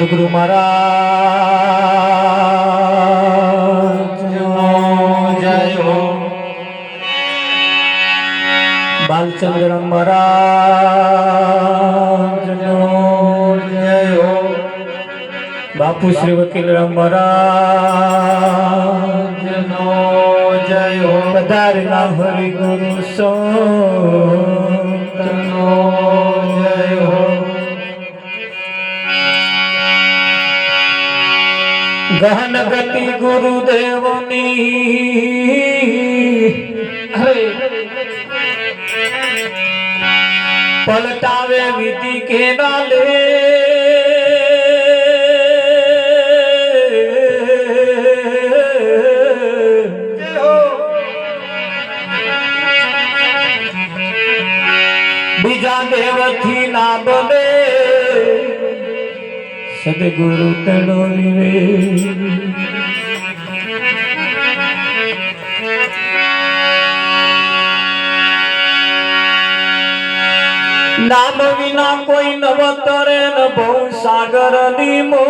સદગુરુ મહારાજ. જય હો બાલચંદ્ર મહારાજ. જય હો બાપુ શ્રી વકીલ મહારાજ. જનો જય હો. પધારેલા હરિ ગુરુ જનો ગહન ગતિ ગુરુદેવની. પલટાવે વિધિ કેના લે બીજા દેવથી ના બને સદગુરુ તણો રે. નામ વિના કોઈ નવતરે ન બહુ સાગરની મો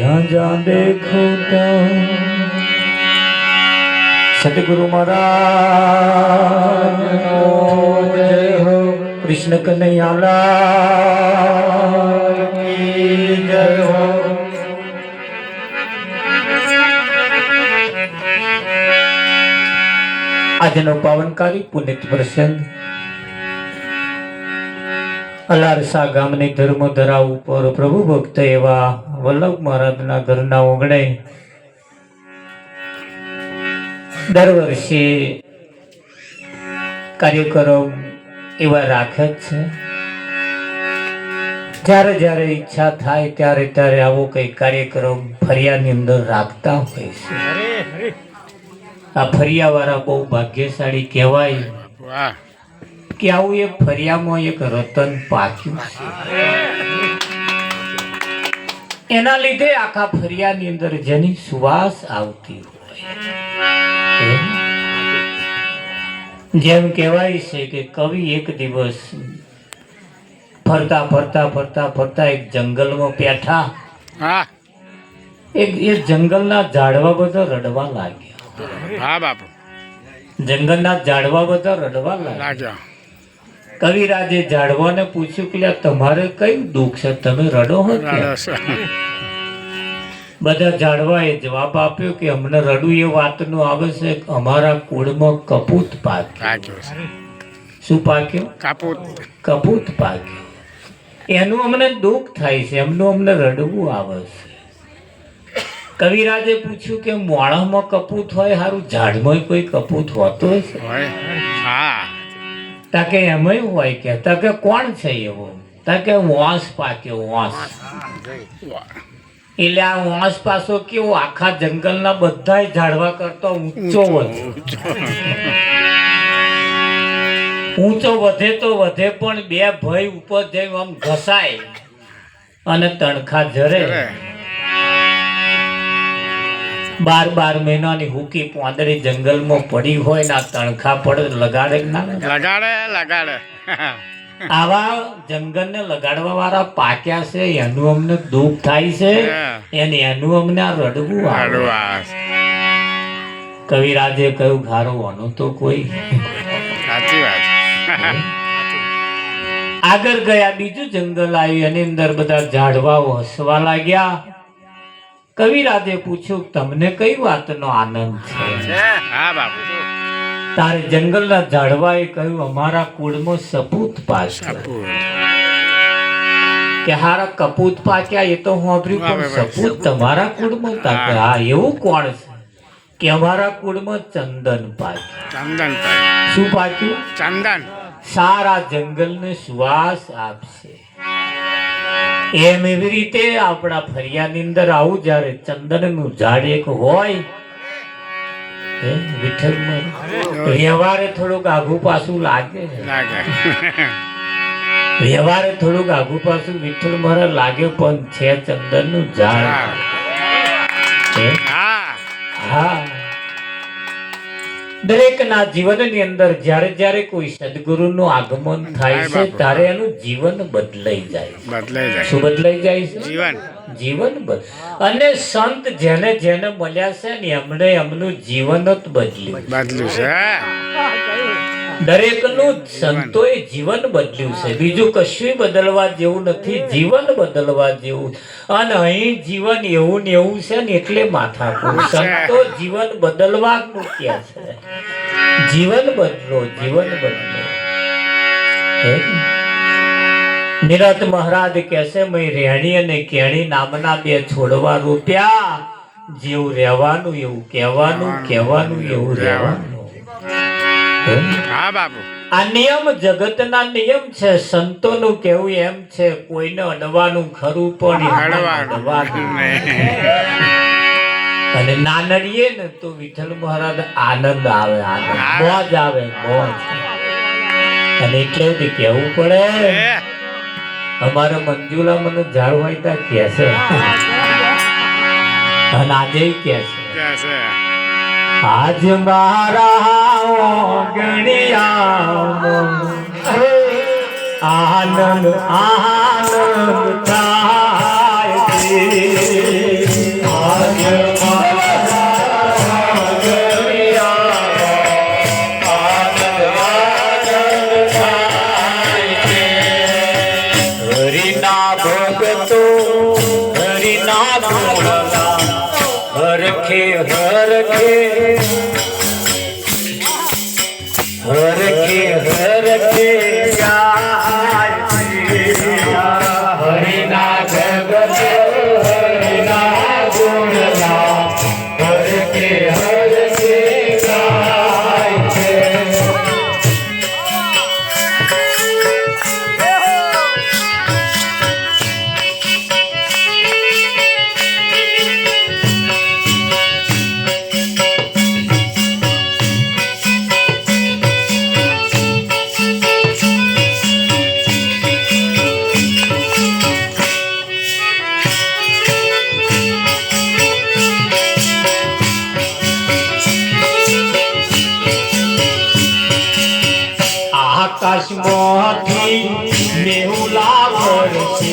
જ્યાં જ્યાં દેખો ત્યાં. સદગુરુ મહારાજ કૃષ્ણ કનૈયાલા આજનો પાવનકારી પુનિત પ્રસંગ. અલારસા ગામની ધર્મધરા ઉપર પ્રભુ ભક્ત એવા વલ્લભ મહારાજના ઘરના ઓગણે દર વર્ષે કાર્યક્રમ એવા રાખે જ છે. જ્યારે જ્યારે ઈચ્છા થાય ત્યારે ત્યારે આવો કઈ કાર્યક્રમ ફરિયાની અંદર રાખતા હોય છે. આ ફરિયાવાળા બહુ ભાગ્યશાળી કહેવાય કે આવું એક ફરિયામાં એક રતન પાક્યું છે. એના લીધે આખા ફરિયાની અંદર જેની સુવાસ આવતી હોય. જેમ કહેવાય છે કે કવિ એક દિવસ ફરતા ફરતા ફરતા ફરતા એક જંગલમાં બેઠા. એક એ જંગલના ઝાડવા બધા રડવા લાગ્યા. હા બાપુ. જંગલના ઝાડવા બધા રડવા લાગ્યા. લાગ્યો. કવિરાજે જાડવાને પૂછ્યું કે તમારે કયું દુઃખ છે? તમે રડો હો બધા જાડવાએ જવાબ આપ્યો કે અમને રડવું એ વાતનું આવે છે અમારા કુળમાં કપૂત પાક્યું. શું પાક્યો? કપૂત. કપૂત પાક્યો. એનું અમને દુઃખ થાય છે એમનું અમને રડવું આવે છે. કવિરાજે પૂછ્યું કે મોણામાં કપૂત હોય સારું ઝાડમાં કોઈ કપૂત હોતો હોય. હા. તાકે એમાંય હોય કે તાકે કોણ છે એવો? તાકે વાંસ પાક્યો વાંસ. એટલે આ વાંસ પાછો કેવો? આખા જંગલના બધાય ઝાડવા કરતો ઊંચો વધે. ઊંચો વધે તો વધે પણ બે ભય ઉપર જઈ આમ ઘસાય અને તણખા જરે બાર બાર મહિનાની હુકી પોંદડી જંગલમાં પડી હોય ને આ તણખા પડે લગાડે ના લગાડે? લગાડે આવા જંગલને લગાડવા વાળા પાક્યા છે એનું અમને દુઃખ થાય છે એને એનું અમને આ રડવું કવિરાજે કહ્યું ઘારો આનું તો કોઈ. સાચી વાત. આગળ ગયા બીજું જંગલ આવ્યું એની અંદર બધા ઝાડવાઓ હસવા લાગ્યા. કવિરાજે પૂછ્યું તમને કઈ વાતનો આનંદ છે? હા બાપુ. તારે જંગલના ઝાડવાએ કહ્યું અમારા કુળમાં સપૂત પાસ કે હારા કપૂત પાક્યા એ તો પણ વાહ, વાહ, વાહ. સપૂત તમારા કુળમાં તાકે હા એવું કોણ છે? કે અમારા કુળમાં ચંદન પાક્યું. ચંદન શું પાક્યું? ચંદન. સારા જંગલને સુવાસ આપશે. એમ એવી રીતે આપણા ફરિયાની અંદર આવું જ્યારે ચંદનનું ઝાડ એક હોય વિઠ્ઠલમાં વ્યવહારે થોડુંક આઘું પાછું લાગે. વ્યવહારે થોડુંક આગુ પાછું વિઠ્ઠલ મારા લાગે પણ છે ચંદનનું ઝાડ. દરેકના જીવનની અંદર જ્યારે જ્યારે કોઈ સદગુરુનું આગમન થાય છે ત્યારે એનું જીવન બદલાઈ જાય બદલાઈ જાય. શું બદલાઈ જાય છે? જીવન. જીવન અને સંત જેને જેને મળ્યા છે ને એમણે એમનું જીવન જ બદલ્યું. બદલ્યું છે દરેકનું સંતોએ જીવન બદલ્યું છે. બીજું કશું બદલવા જેવું નથી. જીવન બદલવા જેવું. અને અહીં જીવન એવું ને એવું છે ને એટલે માથા સંતો જીવન બદલવા મૂક્યા છે. જીવન બદલો જીવન બદલો? નિરત મહારાજ કહેશે મેં રેણી અને કેણી નામના બે છોડવા રૂપ્યા. જેવું રહેવાનું એવું કહેવાનું કહેવાનું એવું રહેવાનું. હે? બાપુ. આ નિયમ જગતના નિયમ છે સંતોનું કેવું એમ છે કોઈને અડવાનું ખરું પણ અડવાનું. અને નાનડીએ ને તો વિઠ્ઠલ મહારાજ આનંદ આવે આનંદ. મોજ આવે મોજ. અને એટલે જ કેવું પડે. અમારે મંજુલા મને જાળવાઈતા કે છે અને આજે કે છે આજ મારા ગણિયા આનંદ આનંદ થાય આજ મારા હરિના ભગતો હરિના ગુણલા હરખે હરખે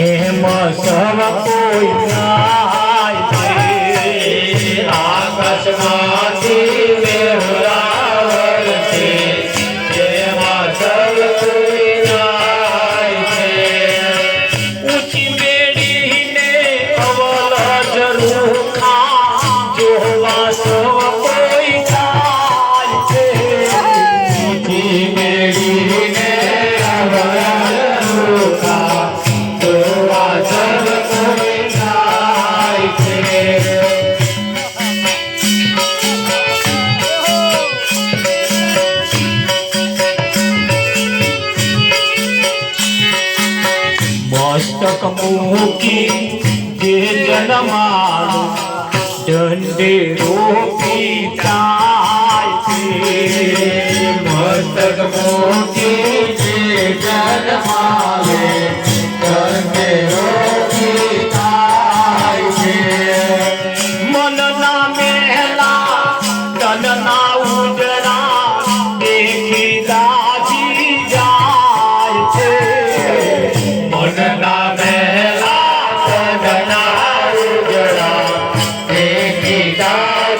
એમાં સવ કોઈ આકાશમાંથી દંડે રોપી થાય છે મૂકી જે જનમાવે પિતા